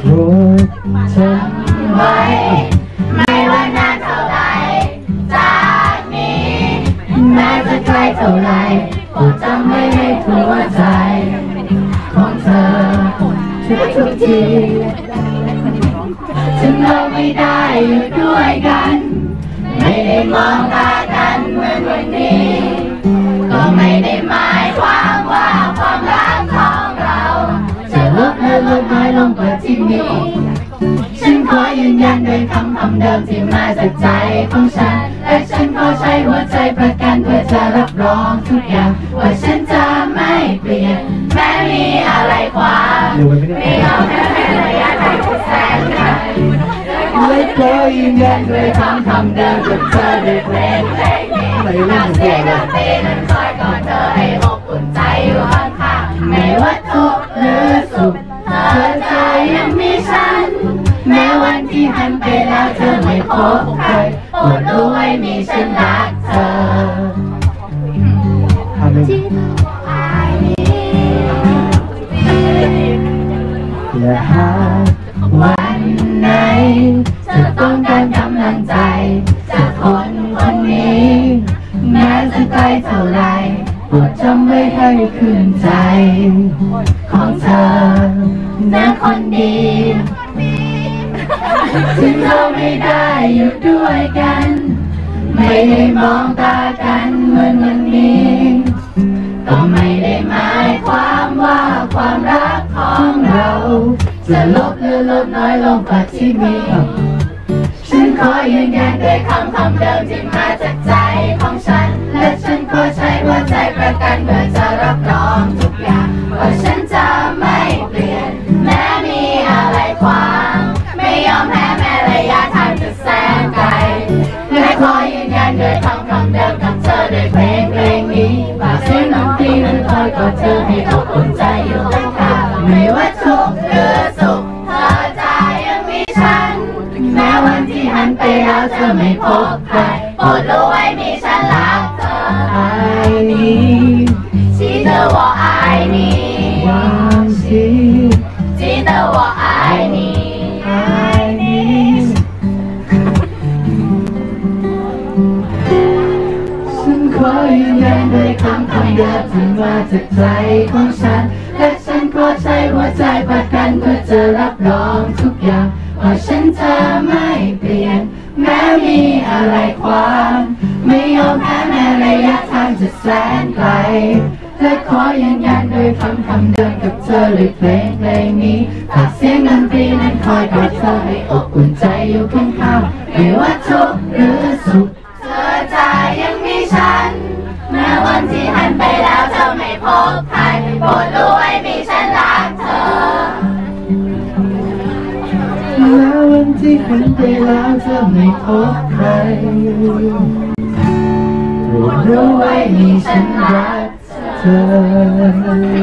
โปรดฉันไว้ไม่ว่านานเท่าไรจากนี้แม้จะไกลเท่าไรโปรดจำไว้ให้หัวใจ ของเธอทุกทุกทีถึงเราไม่ได้อยู่ด้วยกัน ไม่ได้มองตากันเหมือนวันนี้ ก็ไม่ได้ องกว่าที่มีฉันขอยืนยันด้วยคำคำเดิมที่มาจากใจของฉัน และฉันขอใช้หัวใจประกันเพื่อจะรับรองทุกอย่าง ว่าฉันจะไม่เปลี่ยน แม้มีอะไรขวางไม่ไม่ยอมแพ้แม้ระยะทางที่แสนไกลและขอยืนยันด้วยคำคำเดิมกับเธอด้วยเพลงเพลงนี้นักเสียงดนตรีนั้นคอยกอดเธอให้อบอุ่นใจอยู่ข้างๆไม่ว่าทุกข์หรือสุข ธอจะยังมีฉัน แม้วันที่หันไปแล้วเธอไม่พบใครโปรดรู้ไว้มีฉันรักเธอทำเลยและหากวันไหนเธอต้องการกำลังใจจากคนคนนี้ แม้จะไกลเท่าไร โปรดจำไว้ให้คืนใจ ของเธอนะคนดีถึงเราไม่ได้อยู่ด้วยกัน ไม่ได้มองตากันเหมือนวันนี้ก็ไม่ได้หมายความว่าความรักของเรา จะลดหรือลดน้อยลงกว่าที่มีฉันขอยืนยันด้วยคำคำเดิมที่มาจากใจของฉัน ขวาง ไม่ยอมแพ้แม้ระยะทางจะแสนไกลและขอยืนยันด้วยคำคำเดิมกับเธอด้วยเพลงเพลงนี้ฝากเส้ยงดนที่นั้นคอยกอดเธอให้อบอุ่นใจอยู่ข้างๆไม่ว่าทุกข์หรือสุขเธอจะยังมีฉัน แม้วันที่หันไปแล้วเธอไม่พบใครโปรดรู้ไว้มีฉันรักเธอ I need ที่เธอว่า I need เดิมที่มาจากใจของฉัน และฉันขอใช้หัวใจประกันเพื่อจะรับรองทุกอย่างว่าฉันจะไม่เปลี่ยน แม้มีอะไรขวางไม่ยอมแพ้แม้ระยะทางจะแสนไกลและขอยืนยันโดยคำคำเดิมกับเธอเลยเพลงเพลงนี้ฝากเสียงดนตรีนั้นคอยกอดเธอให้อบอุ่นใจอยู่ข้างๆไม่ว่าทุกข์หรือสุข เธอจะยังมีฉัน บใครโปรดรู้ไว้มีฉันรักเธอ แล้ววันที่คนไปแล้วเธอไม่พบใครโปรดรู้ไว้มีฉันรักเธอ